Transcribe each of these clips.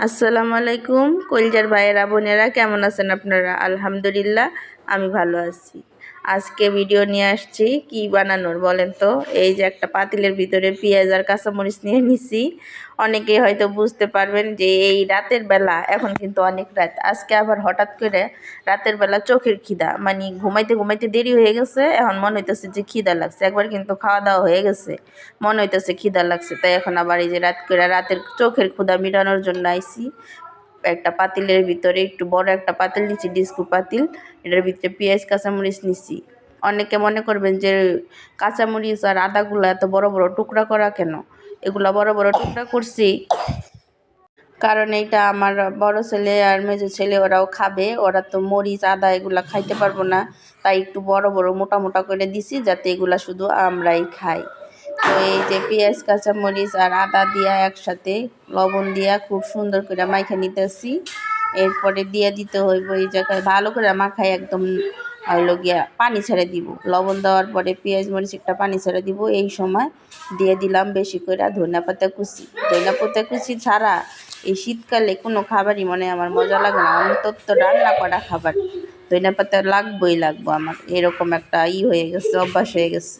আসসালামু আলাইকুম কলজার ভাইয়েরা বোনেরা কেমন আছেন আপনারা? আলহামদুলিল্লাহ আমি ভালো আছি। আজকে ভিডিও নিয়ে আসছি, কি বানানোর বলেন তো? এই যে একটা পাতিলের ভিতরে পেঁয়াজ আর কাঁচামরিচ নিয়ে নিছি। অনেকে হয়তো বুঝতে পারবেন যে এই রাতের বেলা, এখন কিন্তু অনেক রাত। আজকে আবার হঠাৎ করে রাতের বেলা চোখের খিদা। মানে ঘুমাইতে ঘুমাইতে দেরি হয়ে গেছে, এখন মনে হইতেছে যে খিদা লাগছে। একবার কিন্তু খাওয়া দাওয়া হয়ে গেছে, মনে হইতেছে খিদা লাগছে। তাই এখন আবার এই যে রাত করে রাতের চোখের ক্ষুদা মেটানোর জন্য আইসি একটা পাতিলের ভিতরে একটু বড় একটা পাতিল নিচ্ছি ডিস্কু পাতিল। এটার ভিতরে পেঁয়াজ, কাঁচামরিচ নিচ্ছি অনেকে মনে করবেন যে কাঁচামরিচ আর আদাগুলো এত বড় বড় টুকরা করা কেন? এগুলো বড় বড় টুকরা করছি কারণ এইটা আমার বড় ছেলে আর মেজো ছেলে ওরাও খাবে। ওরা তো মরিচ, আদা এগুলা খাইতে পারব না। তাই একটু বড় বড় মোটা মোটা করে দিছি যাতে এগুলা শুধু আমরাই খাই। তো এই যে পেঁয়াজ, কাঁচামরিচ আর আদা দিয়া একসাথে লবণ দিয়া খুব সুন্দর করে মাইখা নিতেছি। এরপরে দিয়ে দিতে হইব এই জায়গায় ভালো করে মাখাই একদম হইল গিয়া পানি ছেড়ে দিব। লবণ দেওয়ার পরে পেঁয়াজ, মরিচ একটা পানি ছেড়ে দিব। এই সময় দিয়ে দিলাম বেশি করে ধনিয়া পাতা কুচি। ধনিয়া পাতা কুচি ছাড়া এই শীতকালে কোনো খাবারই মনে আমার মজা লাগে না। অন্তত রান্না করা খাবার ধনিয়া পাতা লাগবোই লাগবো আমার। এরকম একটা ই হয়ে গেছে, অভ্যাস হয়ে গেছে।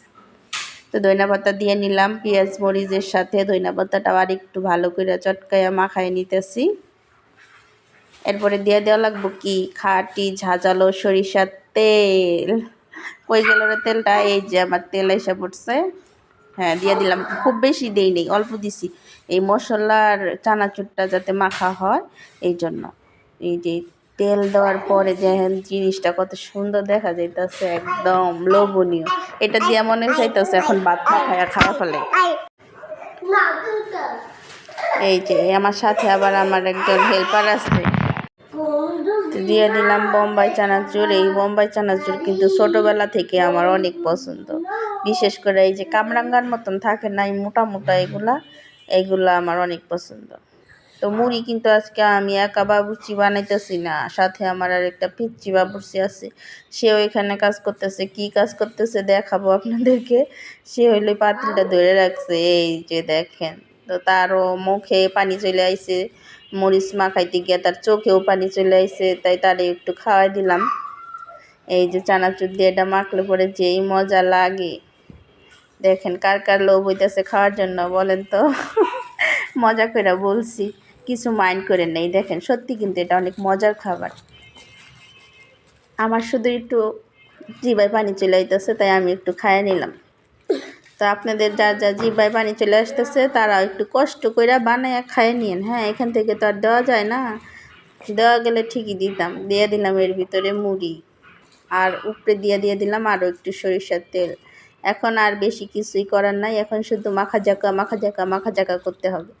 তো ধনিয়া পাতা দিয়ে নিলাম, পেঁয়াজ, মরিচের সাথে। ধনিয়া পাতাটাও আর একটু ভালো করে চটকাইয়া মাখায় নিতেছি। এরপরে দিয়ে দেওয়া লাগবো কি? খাটি ঝাঁঝালো সরিষার তেল। কই গেল তেলটা? এই যে আমার তেল এসে পড়ছে। হ্যাঁ দিয়ে দিলাম। খুব বেশি দেই নেই, অল্প দিছি। এই মশলার চানাচুরটা যাতে মাখা হয়, এই জন্য। এই যে তেল দেওয়ার পরে যে জিনিসটা কত সুন্দর দেখা যাইতেছে, একদম লোভনীয়। এটা দিয়ে মনে চাইতেছে এখন ভাত না খায়া খাওয়া ফেলে। এই যে, আমার সাথে আবার আমার একজন হেল্পার আছে। দিয়ে দিলাম বোম্বাই চানাচুর। এই বোম্বাই চানাচুর কিন্তু ছোটোবেলা থেকে আমার অনেক পছন্দ। বিশেষ করে এই যে কামরাঙ্গার মতন থাকে না এই মোটা মোটা এগুলা এইগুলা আমার অনেক পছন্দ। তো মুড়ি কিন্তু আজকে আমি একা বাবুর্চি বানাইতেছি না, সাথে আমার আর একটা পিচ্চি বাবুর্চি আছে। সেও এখানে কাজ করতেছে, কি কাজ করতেছে দেখাবো আপনাদেরকে। সে হইলে পাতিলটা ধরে রাখছে, এই যে দেখেন। তো তারও মুখে পানি চলে আইছে, মরিচ মাখাইতে গিয়ে তার চোখেও পানি চলে আইছে, তাই তারে একটু খাওয়াই দিলাম। এই যে চানাচুর দিয়ে এটা মাখলে পরে যেই মজা লাগে। দেখেন কার কার লোভ হইতেছে খাওয়ার জন্য, বলেন তো। মজা করে বলছি। কিছু মাইন্ড করে নেই। দেখেন, সত্যি কিন্তু এটা অনেক মজার খাবার। আমার শুধু একটু জিবায় পানি চলে আইতেছে, তাই আমি একটু খাইয়ে নিলাম। তো আপনাদের যা যা জিবায় পানি চলে আসতেছে তারা একটু কষ্ট করে বানায় খাইয়ে নিন হ্যাঁ এখান থেকে তো আর দেওয়া যায় না। দেওয়া গেলে ঠিকই দিতাম। দিয়ে দিলাম এর ভিতরে মুড়ি। আর উপরে দিয়ে দিয়ে দিলাম আরও একটু সরিষার তেল। এখন আর বেশি কিছুই করার নাই। এখন শুধু মাখা জাকা মাখা জাকা মাখা জাকা করতে হবে।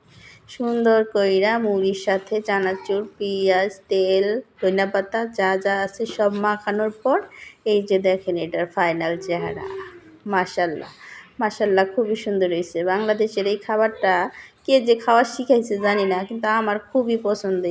সুন্দর কইরা মুড়ির সাথে চানাচুর, পেঁয়াজ, তেল ধনিয়া পাতা যা যা আছে সব মাখানোর পর এই যে দেখেন এটার ফাইনাল চেহারা। মাসাল্লাহ মাসাল্লাহ খুবই সুন্দর হয়েছে বাংলাদেশের এই খাবারটা কে যে খাওয়া শিখাইছে জানি না, কিন্তু আমার খুবই পছন্দ